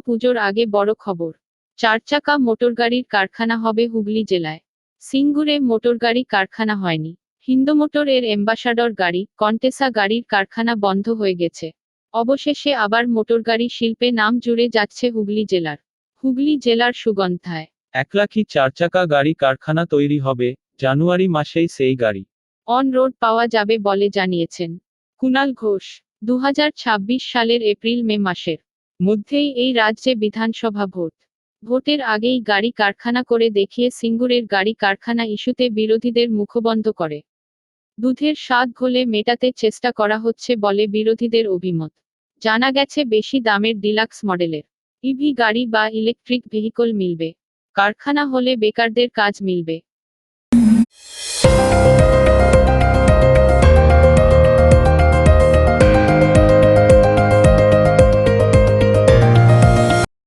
পুজোর আগে বড় খবর। চারচাকা মোটরগাড়ির কারখানা হবে হুগলি জেলায়। সিঙ্গুরে মোটরগাড়ি কারখানা হয়নি। হিন্দমোটর এর এম্বাসাডর গাড়ি কন্টেসা গাড়ির কারখানা বন্ধ হয়ে গেছে। অবশেষে আবার মোটরগাড়ি শিল্পে নাম জুড়ে যাচ্ছে হুগলি জেলার। হুগলি জেলার সুগন্ধায়। একলাখি চারচাকা গাড়ি কারখানা তৈরি হবে জানুয়ারি মাসেই সেই গাড়ি। অন রোড পাওয়া যাবে বলে জানিয়েছেন কুনাল ঘোষ। দু হাজার ছাব্বিশ সালের এপ্রিল মে মাসের। মধ্যেই এই রাজ্যে বিধানসভা ভোট। ভোটের আগেই গাড়ি কারখানা করে দেখিয়ে সিঙ্গুরের গাড়ি কারখানা ইস্যুতে বিরোধীদের মুখবন্ধ করে। দুধের স্বাদ ঘোলে মেটাতে চেষ্টা করা হচ্ছে বলে বিরোধীদের অভিমত। জানা গেছে বেশি দামের ডিলাক্স মডেলের। ইভি গাড়ি বা ইলেকট্রিক ভেহিকল মিলবে। কারখানা হলে বেকারদের কাজ মিলবে।